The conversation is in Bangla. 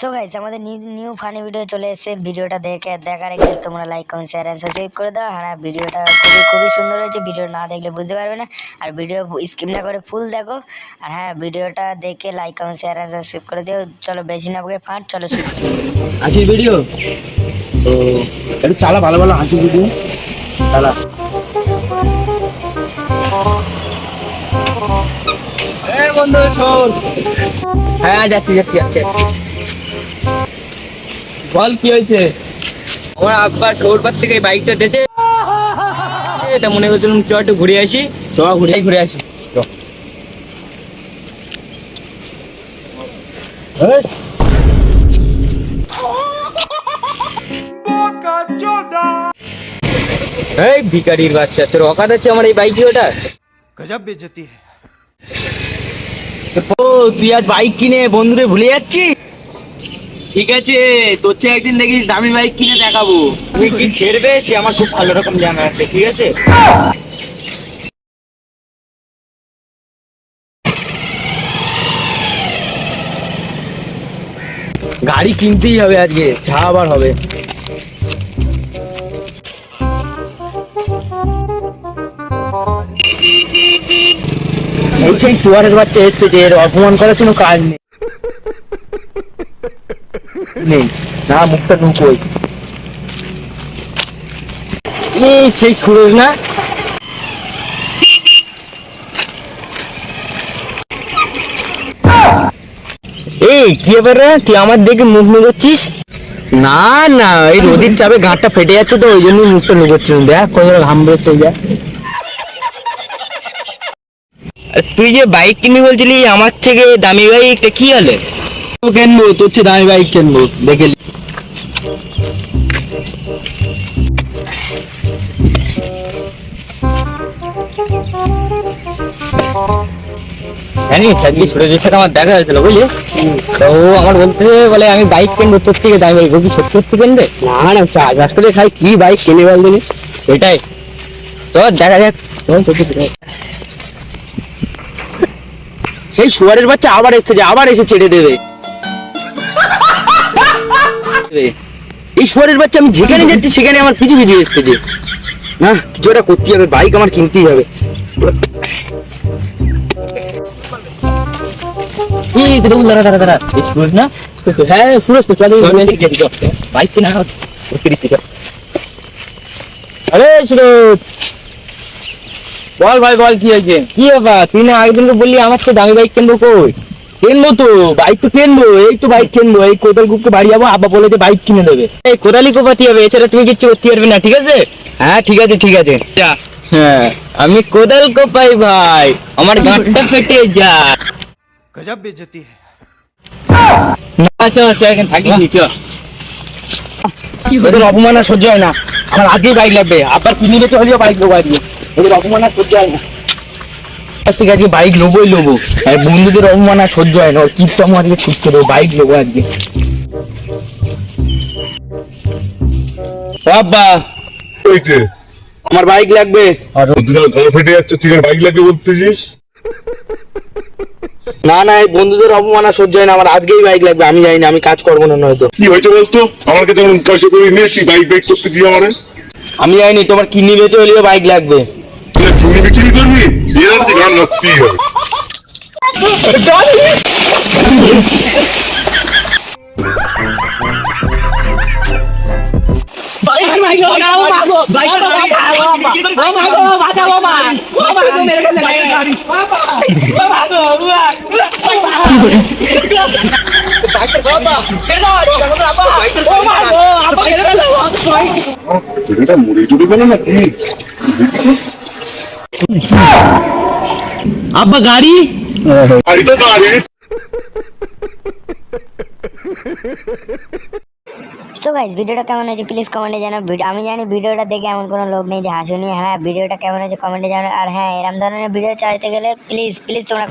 সো গাইস আমাদের নিউ ফানি ভিডিও চলে এসেছে। ভিডিওটা দেখে দেখার আগে তোমরা like comment share and subscribe করে দাও। হ্যাঁ ভিডিওটা খুবই খুবই সুন্দর হয়েছে। ভিডিও না দেখলে বুঝতে পারবে না। আর ভিডিও স্কিপ না করে ফুল দেখো। আর হ্যাঁ ভিডিওটা দেখে like comment share and subscribe করে দিও। চলো বেশি না বকে ফাট চলো শুরু করি। হাসির ভিডিও তো একটু চালা ভালো ভালো হাসির ভিডিও চালা। বন্ধু শোন। হ্যাঁ যাচ্ছি যাচ্ছি যাচ্ছি। বল কি হয়েছে? ওর আব্বা শহরপার থেকে বাইকটা দিয়েছে তা মনে করছিলাম চ একটু ঘুরে আসি। চ ঘুরে ঘুরে আসি। এই। ভিকারির বাচ্চা তোর অকাত আছে আমার এই বাইকে ওটা? গজব বেজতি ও তুই আজ বাইক কিনে বন্ধুরে ভুলে যাচ্ছিস? ঠিক আছে, তোর চেয়ে একদিন দেখিস দামি বাইক কিনে দেখাবো। তুমি কি ছেড়বে? সে আমার খুব ভালো রকম জানা আছে, ঠিক আছে? গাড়ি কিনতেই হবে আজকে, যা আবার হবে। সেই সেই সুয়ারের বাচ্চা এসতেছে এর অপমান করার জন্য কাজ নেই। নেই। না মুখটা নুকোই সেই না? এই, কি ব্যাপার তুই আমার দেখে মুখ নুকোচ্ছিস না না, এই রোদের চাপে গাঁটটা ফেটে যাচ্ছে তো, ওই জন্য মুখটা নুকোচ্ছিস দেখ, কত ঘাম বেরোচ্ছে যা তুই যে বাইক কিনবি বলছিলি, আমার থেকে দামি বাইক কি হলে? কিনবো? তোর চেয়ে দামি বাইক কিনবো? দেখে সাথে আমার দেখা হয়েছিল বুঝলি? তো ও আমার বলতে বলে আমি বাইক কিনবো তোর থেকে দামি বাইক ও কি সত্যি সত্যি কিনবে? না করে খাই কি বাইক কিনে বল দিনি সেটাই। তো দেখা যাক। সেই শুয়ারের বাচ্চা আবার এসেছে আবার এসে ছেড়ে দেবে। এই শুয়ারের বাচ্চা আমি যেখানে যাচ্ছি সেখানে আমার পিছু পিছু এসতেছে না কিছু একটা করতেই হবে বাইক আমার কিনতেই হবে। হ্যাঁ সুরজ তো চলে বাইক কিনা আরে সুরজ! বল ভাই বল কি হয়েছে? কি ব্যাপার? তুই না আগের দিনকে বললি আমার তো দামি বাইক কিনবো কই? কিনবো তো? বাইক তো কিনবো? এই তো বাইক কিনবো? এই কোদাল গুপকে বাড়ি যাব আব্বা বলে যে বাইক কিনে দেবে। এই কোদালি হবে এছাড়া তুমি কিচ্ছু করতে পারবে না ঠিক আছে? হ্যাঁ ঠিক আছে ঠিক আছে। হ্যাঁ আমি কোদাল কোপাই ভাই আমার গাঁটটা ফেটে যা গজব বেজতি না সহ্য হয় না। আমার আগেই বাইক লাগবে আবার কিনে হলেও বাইক লোক আর ওদের অপমান আর সহ্য হয় না। আজ থেকে আজকে বাইক লোবোই লোবো আর বন্ধুদের অপমান আর সহ্য হয় না। কিপটা আমার আজকে ঠিক করে বাইক লোবো আজকে। বাবা। হয়েছে আমার বাইক লাগবে। আর গলা ফেটে যাচ্ছে তুই বাইক লাগবে বলতেছিস? না না এই বন্ধুদের অপমান আর সহ্য হয় না। আমার আজকেই বাইক লাগবে। আমি জানি না আমি কাজ করব না নয়তো। কি হয়েছে বলতো? আমার কাছে যখন পয়সা করে নিয়ে তুই বাইক বাইক করতে দিয়ে আমার। আমি জানি তোমার কিনি বেচে হলেও বাইক লাগবে। তুই বিক্রি করবি? এর আছে গান রাখতেই হবে এটা মুড়ি টুড়ি বলে নাকি আব্বা গাড়ি গাড়ি তো গাড়ি সো গাইজ ভিডিওটা কেমন হয়েছে? প্লিজ কমেন্টে জানাও। ভিডিও আমি জানি ভিডিওটা দেখে এমন কোনো লোক নেই যে হাসুনি হ্যাঁ ভিডিওটা কেমন হয়েছে কমেন্টে জানাও। আর হ্যাঁ এরম ধরনের ভিডিও চাইতে গেলে প্লিজ প্লিজ তোমরা